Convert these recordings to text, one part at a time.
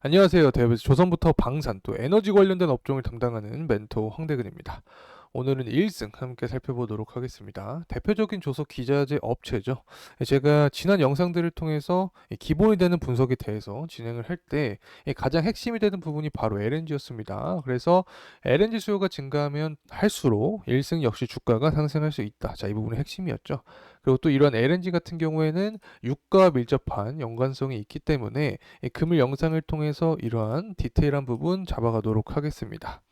안녕하세요. 대부에서 조선부터 방산 또 에너지 관련된 업종을 담당하는 멘토 황대근입니다. 오늘은 1승 함께 살펴보도록 하겠습니다. 대표적인 조서 기자재 업체죠. 제가 지난 영상들을 통해서 이 기본이 되는 분석에 대해서 진행을 할 때 가장 핵심이 되는 부분이 바로 LNG였습니다. 그래서 LNG 수요가 증가하면 할수록 1승 역시 주가가 상승할 수 있다. 자, 이 부분이 핵심이었죠. 그리고 또 이런 LNG 같은 경우에는 유가와 밀접한 연관성이 있기 때문에 이 금일 영상을 통해서 이러한 디테일한 부분 잡아가도록 하겠습니다.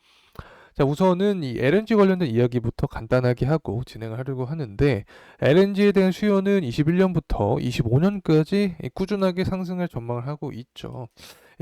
자, 우선은 이 LNG 관련된 이야기부터 간단하게 하고 진행을 하려고 하는데 LNG에 대한 수요는 21년부터 25년까지 꾸준하게 상승할 전망을 하고 있죠.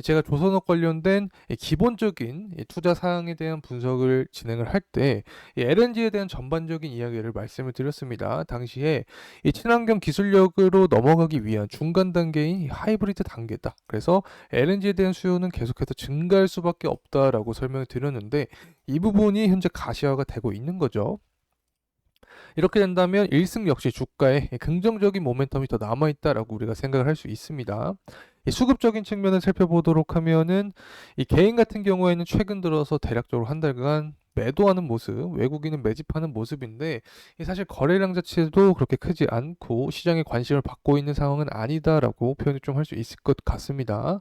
제가 조선업 관련된 이 기본적인 이 투자 사항에 대한 분석을 진행을 할 때 LNG에 대한 전반적인 이야기를 말씀을 드렸습니다. 당시에 이 친환경 기술력으로 넘어가기 위한 중간 단계인 이 하이브리드 단계다. 그래서 LNG에 대한 수요는 계속해서 증가할 수밖에 없다라고 설명을 드렸는데 이 부분이 현재 가시화가 되고 있는 거죠. 이렇게 된다면 1승 역시 주가에 긍정적인 모멘텀이 더 남아있다라고 우리가 생각을 할 수 있습니다. 이 수급적인 측면을 살펴보도록 하면은 이 개인 같은 경우에는 최근 들어서 대략적으로 한 달간 매도하는 모습, 외국인은 매집하는 모습인데 이 사실 거래량 자체도 그렇게 크지 않고 시장에 관심을 받고 있는 상황은 아니다라고 표현을 좀 할 수 있을 것 같습니다.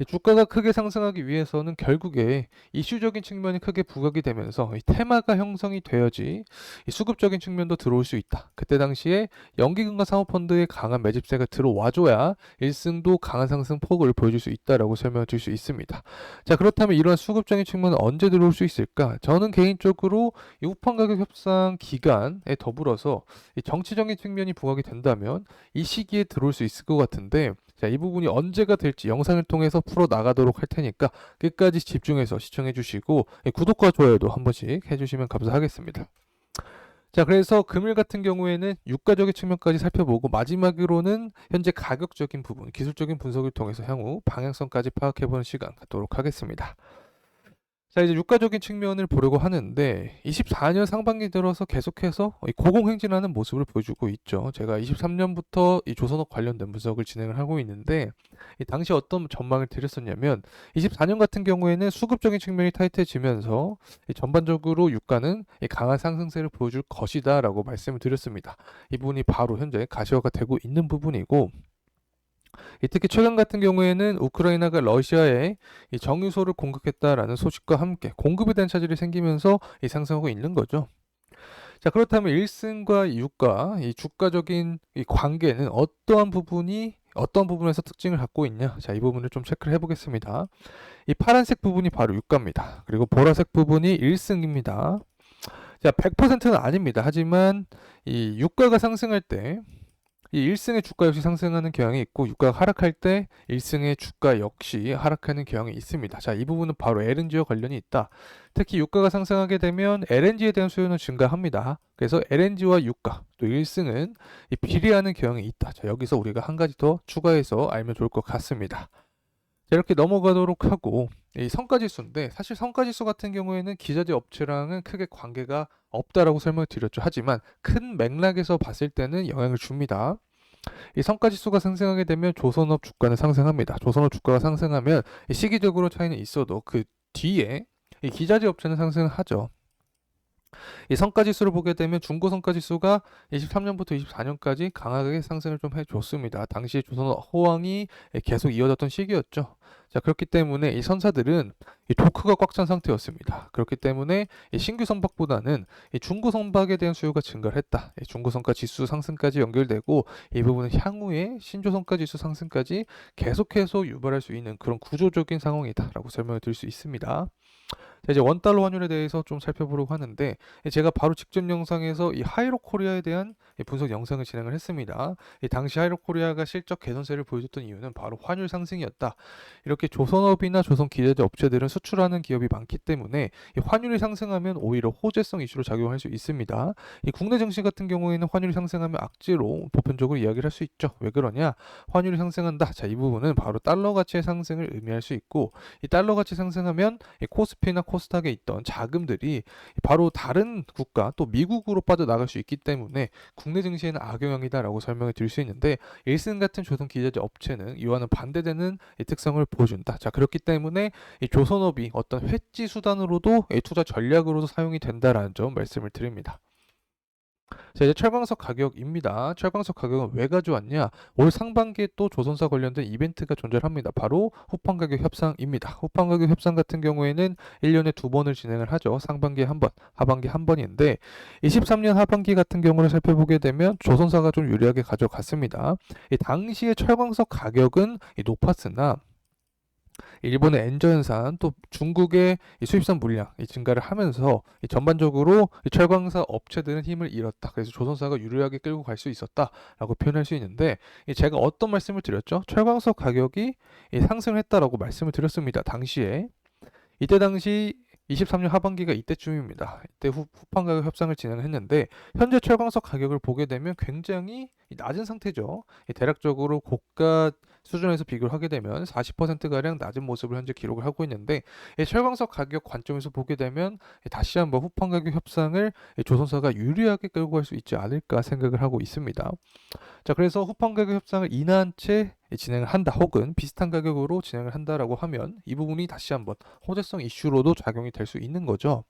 이 주가가 크게 상승하기 위해서는 결국에 이슈적인 측면이 크게 부각이 되면서 이 테마가 형성이 되어지 이 수급적인 측면도 들어올 수 있다. 그때 당시에 연기금과 사모펀드의 강한 매집세가 들어와줘야 1승도 강한 상승 폭을 보여줄 수 있다라고 설명을 드릴 수 있습니다. 자 그렇다면 이러한 수급적인 측면은 언제 들어올 수 있을까? 저는 개인적으로 이 우판 가격 협상 기간에 더불어서 이 정치적인 측면이 부각이 된다면 이 시기에 들어올 수 있을 것 같은데 자, 이 부분이 언제가 될지 영상을 통해서 풀어 나가도록 할 테니까 끝까지 집중해서 시청해 주시고 예, 구독과 좋아요도 한 번씩 해 주시면 감사하겠습니다. 자, 그래서 금일 같은 경우에는 유가적인 측면까지 살펴보고 마지막으로는 현재 가격적인 부분, 기술적인 분석을 통해서 향후 방향성까지 파악해보는 시간 갖도록 하겠습니다. 자, 이제 유가적인 측면을 보려고 하는데 24년 상반기 들어서 계속해서 이 고공행진하는 모습을 보여주고 있죠. 제가 23년부터 이 조선업 관련된 분석을 진행을 하고 있는데 이 당시 어떤 전망을 드렸었냐면 24년 같은 경우에는 수급적인 측면이 타이트해지면서 이 전반적으로 유가는 이 강한 상승세를 보여줄 것이다라고 말씀을 드렸습니다. 이 부분이 바로 현재 가시화가 되고 있는 부분이고 이 특히 최근 같은 경우에는 우크라이나가 러시아에 이 정유소를 공격했다라는 소식과 함께 공급에 대한 차질이 생기면서 이 상승하고 있는 거죠. 자 그렇다면 1승과 유가 이 주가적인 이 관계는 어떠한 부분이 어떤 부분에서 특징을 갖고 있냐? 자, 이 부분을 좀 체크를 해보겠습니다. 이 파란색 부분이 바로 유가입니다. 그리고 보라색 부분이 1승입니다. 자, 100%는 아닙니다. 하지만 이 유가가 상승할 때 이 1승의 주가 역시 상승하는 경향이 있고 유가가 하락할 때 1승의 주가 역시 하락하는 경향이 있습니다. 자, 이 부분은 바로 LNG와 관련이 있다. 특히 유가가 상승하게 되면 LNG에 대한 수요는 증가합니다. 그래서 LNG와 유가 또 1승은 비례하는 경향이 있다. 자, 여기서 우리가 한 가지 더 추가해서 알면 좋을 것 같습니다. 자, 이렇게 넘어가도록 하고 이 성과지수인데 사실 성과지수 같은 경우에는 기자재 업체랑은 크게 관계가 없다라고 설명을 드렸죠. 하지만 큰 맥락에서 봤을 때는 영향을 줍니다. 이 성과지수가 상승하게 되면 조선업 주가는 상승합니다. 조선업 주가가 상승하면 시기적으로 차이는 있어도 그 뒤에 이 기자재 업체는 상승하죠. 이 성과지수를 보게 되면 중고 성과지수가 23년부터 24년까지 강하게 상승을 좀 해줬습니다. 당시 조선업 호황이 계속 이어졌던 시기였죠. 자 그렇기 때문에 이 선사들은 이 조크가 꽉 찬 상태였습니다. 그렇기 때문에 이 신규 선박보다는 이 중고 선박에 대한 수요가 증가를 했다. 이 중고 성과 지수 상승까지 연결되고 이 부분은 향후에 신조 성과 지수 상승까지 계속해서 유발할 수 있는 그런 구조적인 상황이다라고 설명을 드릴 수 있습니다. 자, 이제 원달러 환율에 대해서 좀 살펴보려고 하는데 제가 바로 직전 영상에서 이 하이로 코리아에 대한 분석 영상을 진행을 했습니다. 이 당시 하이로 코리아가 실적 개선세를 보여줬던 이유는 바로 환율 상승이었다. 이렇게 조선업이나 조선 기재재 업체들은 수출하는 기업이 많기 때문에 이 환율이 상승하면 오히려 호재성 이슈로 작용할 수 있습니다. 이 국내 증시 같은 경우에는 환율이 상승하면 악재로 보편적으로 이야기를 할 수 있죠. 왜 그러냐? 환율이 상승한다. 자, 이 부분은 바로 달러 가치의 상승을 의미할 수 있고 이 달러 가치 상승하면 이 코스피나 코스닥에 있던 자금들이 바로 다른 국가 또 미국으로 빠져나갈 수 있기 때문에 국내 증시에는 악영향이다라고 설명을 드릴 수 있는데 일슨 같은 조선 기자재 업체는 이와는 반대되는 이 특성을 보여준다. 자 그렇기 때문에 이 조선업이 어떤 회지 수단으로도 이 투자 전략으로도 사용이 된다라는 점 말씀을 드립니다. 자 이제 철광석 가격입니다. 철광석 가격은 왜 가져왔냐? 올 상반기에 또 조선사 관련된 이벤트가 존재합니다. 바로 후판 가격 협상입니다. 후판 가격 협상 같은 경우에는 1년에 두 번을 진행을 하죠. 상반기에 한 번, 하반기에 한 번인데 23년 하반기 같은 경우를 살펴보게 되면 조선사가 좀 유리하게 가져갔습니다. 이 당시의 철광석 가격은 이 높았으나 일본의 엔저현산 또 중국의 이 수입산 물량 이 증가를 하면서 이 전반적으로 이 철광사 업체들은 힘을 잃었다. 그래서 조선사가 유리하게 끌고 갈 수 있었다라고 표현할 수 있는데 이 제가 어떤 말씀을 드렸죠? 철광석 가격이 이 상승했다라고 말씀을 드렸습니다. 당시에 이때 당시 23년 하반기가 이때쯤입니다. 이때 후, 후판 가격 협상을 진행했는데 현재 철광석 가격을 보게 되면 굉장히 낮은 상태죠. 이 대략적으로 고가 수준에서 비교를 하게 되면 40%가량 낮은 모습을 현재 기록을 하고 있는데 이 철광석 가격 관점에서 보게 되면 다시 한번 후판 가격 협상을 이 조선사가 유리하게 끌고 갈 수 있지 않을까 생각을 하고 있습니다. 자, 그래서 후판 가격 협상을 인하한 채 진행을 한다 혹은 비슷한 가격으로 진행을 한다라고 하면 이 부분이 다시 한번 호재성 이슈로도 작용이 될 수 있는 거죠.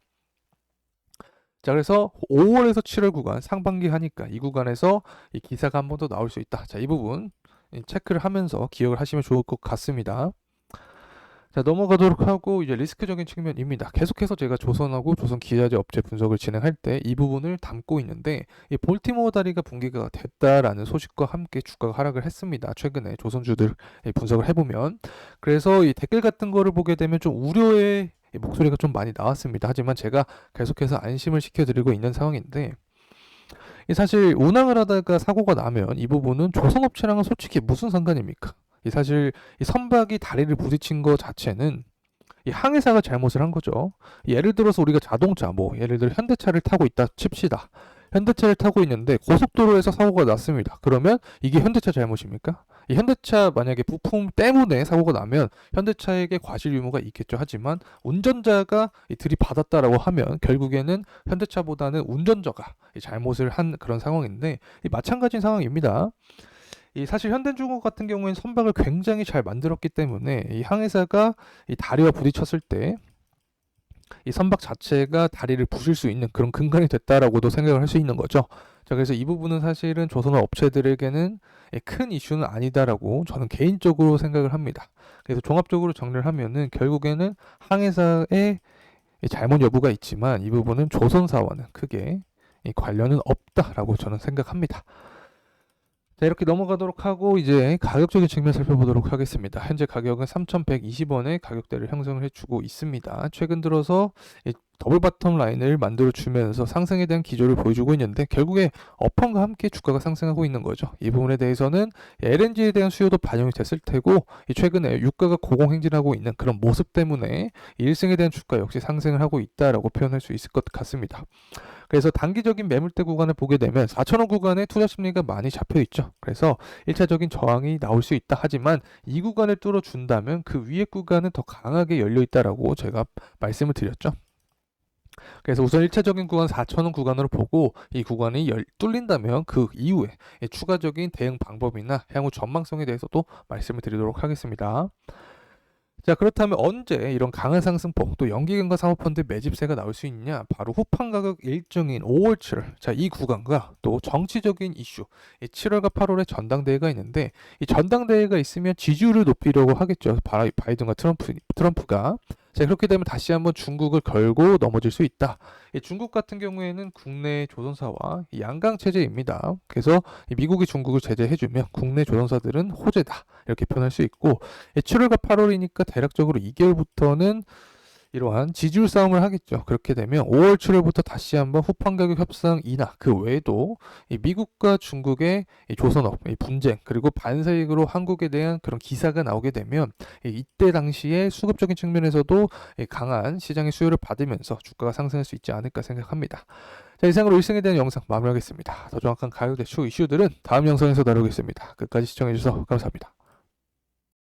자, 그래서 5월에서 7월 구간 상반기 하니까 이 구간에서 이 기사가 한 번 더 나올 수 있다. 자, 이 부분 체크를 하면서 기억을 하시면 좋을 것 같습니다. 자 넘어가도록 하고 이제 리스크적인 측면입니다. 계속해서 제가 조선하고 조선 기자재 업체 분석을 진행할 때 이 부분을 담고 있는데 이 볼티모어 다리가 붕괴가 됐다라는 소식과 함께 주가가 하락을 했습니다. 최근에 조선주들 분석을 해보면 그래서 이 댓글 같은 거를 보게 되면 좀 우려의 목소리가 좀 많이 나왔습니다. 하지만 제가 계속해서 안심을 시켜드리고 있는 상황인데 사실 운항을 하다가 사고가 나면 이 부분은 조선업체랑은 솔직히 무슨 상관입니까? 이 사실 이 선박이 다리를 부딪힌 것 자체는 이 항해사가 잘못을 한 거죠. 예를 들어서 우리가 자동차 뭐 예를 들어 현대차를 타고 있다 칩시다. 현대차를 타고 있는데 고속도로에서 사고가 났습니다. 그러면 이게 현대차 잘못입니까? 이 현대차 만약에 부품 때문에 사고가 나면 현대차에게 과실 유무가 있겠죠. 하지만 운전자가 들이받았다라고 하면 결국에는 현대차보다는 운전자가 잘못을 한 그런 상황인데 마찬가지인 상황입니다. 이 사실 현대중국 같은 경우에는 선박을 굉장히 잘 만들었기 때문에 이 항해사가 이 다리와 부딪혔을 때 이 선박 자체가 다리를 부술 수 있는 그런 근간이 됐다라고도 생각을 할 수 있는 거죠. 자, 그래서 이 부분은 사실은 조선업 업체들에게는 큰 이슈는 아니다라고 저는 개인적으로 생각을 합니다. 그래서 종합적으로 정리를 하면은 결국에는 항해사의 잘못 여부가 있지만 이 부분은 조선사와는 크게 관련은 없다라고 저는 생각합니다. 자, 이렇게 넘어가도록 하고 이제 가격적인 측면 살펴보도록 하겠습니다. 현재 가격은 3,120원의 가격대를 형성을 해주고 있습니다. 최근 들어서 더블 바텀 라인을 만들어 주면서 상승에 대한 기조를 보여주고 있는데 결국에 어펀과 함께 주가가 상승하고 있는 거죠. 이 부분에 대해서는 LNG에 대한 수요도 반영이 됐을 테고 최근에 유가가 고공행진하고 있는 그런 모습 때문에 1승에 대한 주가 역시 상승을 하고 있다라고 표현할 수 있을 것 같습니다. 그래서 단기적인 매물대 구간을 보게 되면 4천원 구간에 투자 심리가 많이 잡혀 있죠. 그래서 1차적인 저항이 나올 수 있다 하지만 이 구간을 뚫어준다면 그 위에 구간은 더 강하게 열려 있다라고 제가 말씀을 드렸죠. 그래서 우선 1차적인 구간 4천원 구간으로 보고 이 구간이 열, 뚫린다면 그 이후에 추가적인 대응 방법이나 향후 전망성에 대해서도 말씀을 드리도록 하겠습니다. 자 그렇다면 언제 이런 강한 상승폭 또 연기금과 사모펀드 매집세가 나올 수 있냐? 바로 후판 가격 일정인 5월 7월. 자 이 구간과 또 정치적인 이슈. 7월과 8월에 전당대회가 있는데 이 전당대회가 있으면 지지율을 높이려고 하겠죠. 바이든과 트럼프, 트럼프가 자, 그렇게 되면 다시 한번 중국을 걸고 넘어질 수 있다. 중국 같은 경우에는 국내 조선사와 양강 체제입니다. 그래서 미국이 중국을 제재해주면 국내 조선사들은 호재다. 이렇게 표현할 수 있고 7월과 8월이니까 대략적으로 2개월부터는 이러한 지지율 싸움을 하겠죠. 그렇게 되면 5월 7월부터 다시 한번 후판 가격 협상 인하 그 외에도 미국과 중국의 조선업 분쟁 그리고 반사익으로 한국에 대한 그런 기사가 나오게 되면 이때 당시에 수급적인 측면에서도 강한 시장의 수요를 받으면서 주가가 상승할 수 있지 않을까 생각합니다. 자 이상으로 일승에 대한 영상 마무리하겠습니다. 더 정확한 가격 대출 이슈들은 다음 영상에서 다루겠습니다. 끝까지 시청해주셔서 감사합니다.